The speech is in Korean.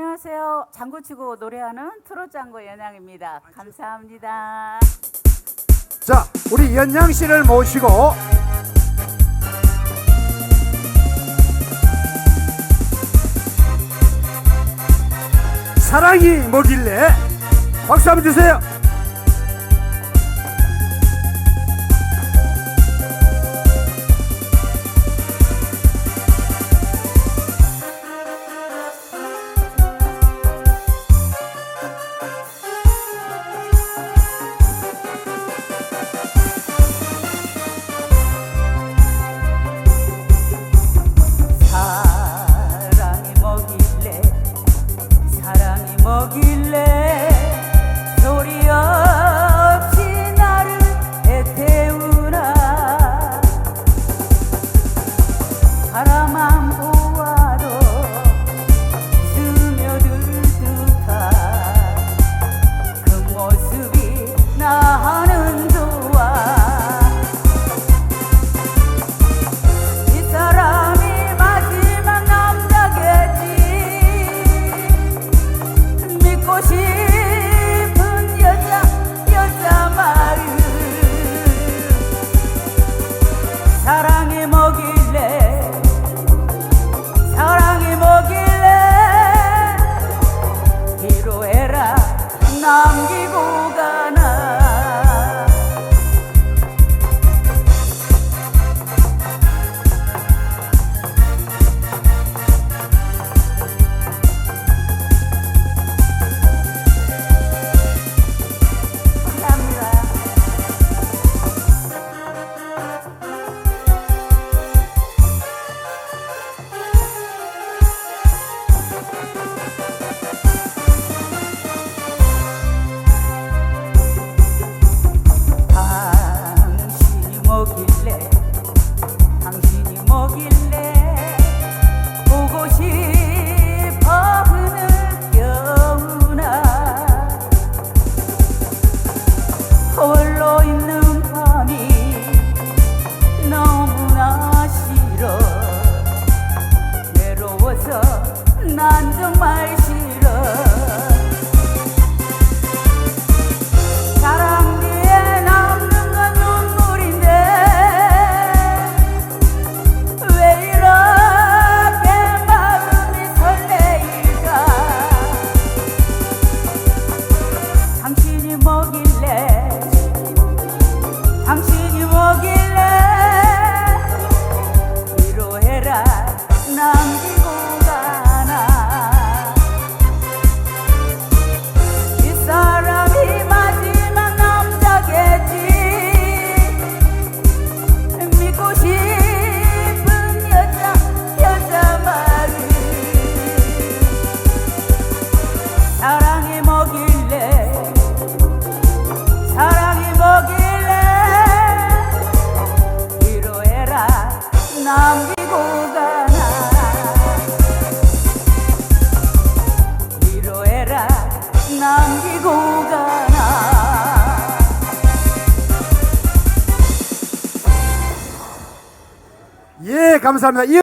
안녕하세요. 장구 치고 노래하는 트롯 장구 연양입니다. 감사합니다. 자, 우리 연양 씨를 모시고 사랑이 뭐길래 박수 한번 주세요. hoje. or 감사합니다.